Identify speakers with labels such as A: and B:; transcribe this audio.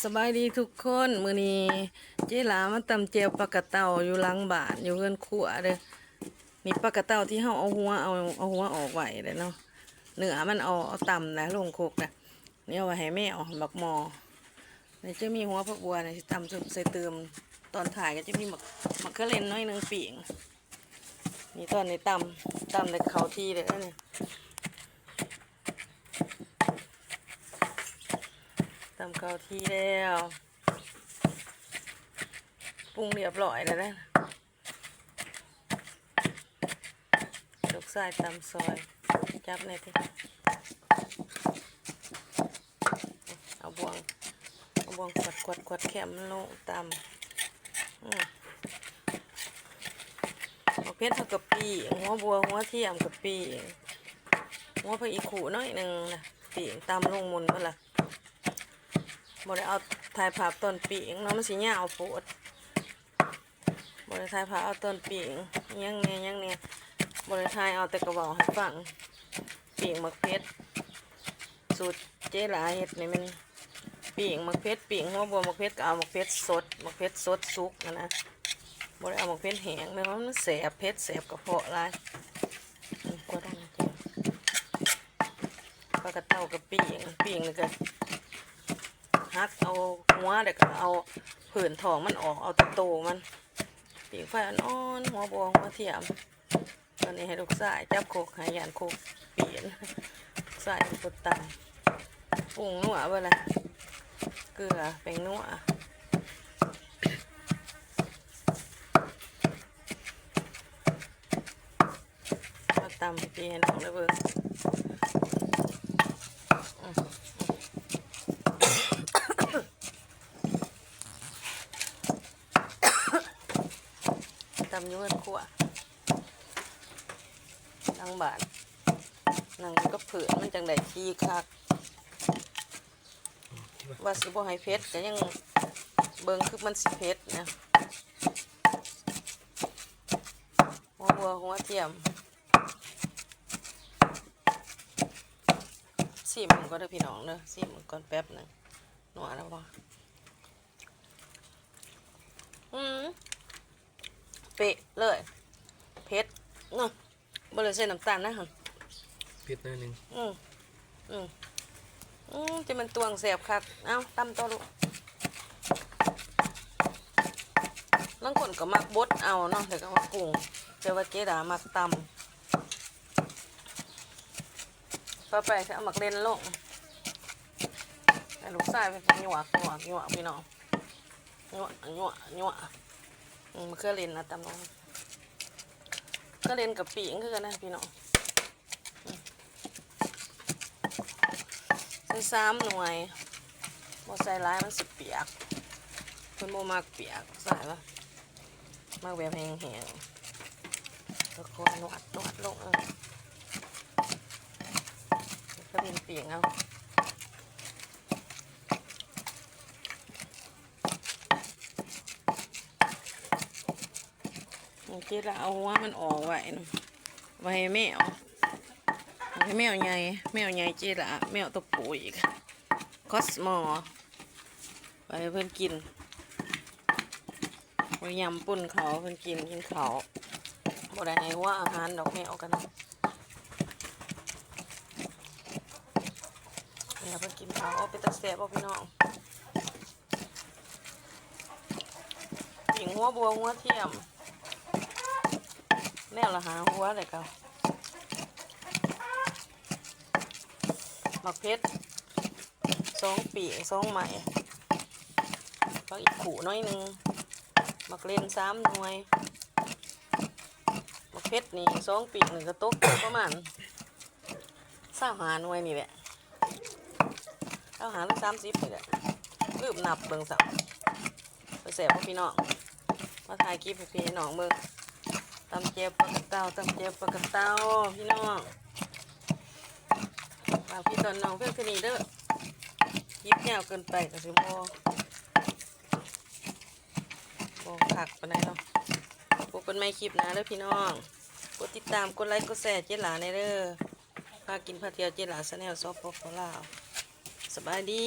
A: สบายดีทุกคนมือนี้เจ๊หลามาตำเจียวปลากระเต่าอยู่หลังบ้านอยู่เฮือนขัวเด้อนี่ปลากระเต่าที่เฮาเอาหัวเอาเอาหัวออกไหวเด้อเนาะเนื้อมันเอาเอาตำนะลงโคกนะนี่เอาไว้ให้แม่เอาบักมอนี่จะมีหัวผักบัวนี่สิตำใส่เติมตอนถ่ายก็จะมีหมักหมักกะเล่นน้อยนึงปีงนี่ตอนนี้ตำตำในเขาที่เลยนะเนี่ย ตำข้าวที่แล้วปรุงเรียบร้อยแล้วนะลูกชายตำซอย จับในที่เอาบวง เอาบวงขวดขวดขวดแคมลงตำอืมเอาเพชรเท่ากับปีหัวบัวหัวเทียมกับปีหัวพระอีขูน้อยหนึ่งนะปีตำลงมุนมาละ บ่ได้เอาถ่ายภาพต้นปีงเนาะมันสิยาวโพดบ่ได้ถ่ายภาพเอาต้นปีงยังเนี่ยยังเนี่ยบ่ได้ถ่ายเอาแต่กระบอกให้ฟังปีงมักเพชรสูตรเจ๊หลาเฮ็ดนี่มันปีงมักเพชรปีงหัวบัวมักเพชรก็เอามักเพชรสดมักเพชรสดสุกนะนะบ่ได้เอามักเพชรแห้งแม่ว่ามันแสบเพชรแสบกระเพาะหลายกดได้นะเจ้าปลากระเต้ากับปีงปีงนี่ก็ ฮักเอาหัวเด็กก็เอาผื่นทองมันออกเอาตะโตมันปีกไฟอ่อนๆหัวบวงหัวเทียมตอนนี้ให้ลูกสายจับโคกหายานโคกเปลี่ยนสายมันปดตายปรุงนัวเลาเกลือแป้งนัวมาตำให้พี่ให้น้องเลยเบิ่ง ตำอยุ่งขัวนังบาทนังก็เผื่อมันจังได้ทีคักว่าสิบ่ให้เพชรก็ยังเบิ่งคือมันสิเพชรนะหัวบัวหัวเทียมสีมันก็ได้พี่น้องเด้อสีมันก่อนแป๊บหนึ่งหนวแล้วบ่อืม ป๊ะเลยเผ็ดเนาะบ่เลยใส่น้ำตาลนะฮะ
B: ปิดหน่อยหนึง
A: อืมอืมอืมจะมันตวงแสบคักเอ้าตำต่อลูกลางคนก็มักบดเอาเนาะแต่ก็ว่าปรุงแต่ว่าเจดามักตำต่อไปจะเอามักเล่นลงให้ลูกชายเป็นหยวกหยวกหยวกพี่น้องหยวกหยวกหยวกอื มมะเขือเล่นนะตำน้องก็เล่นกับปีงคือกันนะพี่น้องใส่สามหน่วยบ่ใส่ร้ายมันสิเปียกเพิ่นบ่มักเปียกใส่ปะมักแบบแห้งๆก็คนนวดนวดลงเออก็เล่นปีงเอา โอเคละเอาหัวมันออกไว้นะไว้ให้แมวไว้ให้แมวใหญ่แมวใหญ่เจละแมวตัวปูอีกคอสมอไปเพื่อนกินไปยำปุ่นเขาเพื่อนกินกินเขาบ่ได้ให้ว่าอาหารดอกแมวกันเนี่ยเพื่อนกินเขาเอาไปตะแสบเอาพี่น้องปิ่งหัวบัวหัวเทียม แนวละหาหัวเลยครับหมักเพชรสองปีสองใหม่ก็อีกขู่น้อยหนึงหมักเลนสามหน่วยหมักเพชรนี่สองปีหนึ่งกระตุกประมาณสามหาหน่วยนี่แหละเก้าหาหรือสามสิบนี่แหละลืมนับเบิ่งสับไปแสบพ่อพี่น้องมาถ่ายคลิปให้พี่น้องเบิ่ง ตำเจี๊ยบปลากระเต้าตำเจี๊ยบปลากระเต้าพี่น้องฝากพี่ตอนน้องเพื่อนคนนี้เด้อยิบยาวเกินไปก็สิบ่บ่ผักปานใดเนาะพบกันใหม่คลิปน้าเด้อพี่น้องกดติดตามกดไลค์กดแชร์เจ๊หลาในเด้อพากินพาเที่ยวเจ๊หลาแนลซอฟต์พอลาวสบายดี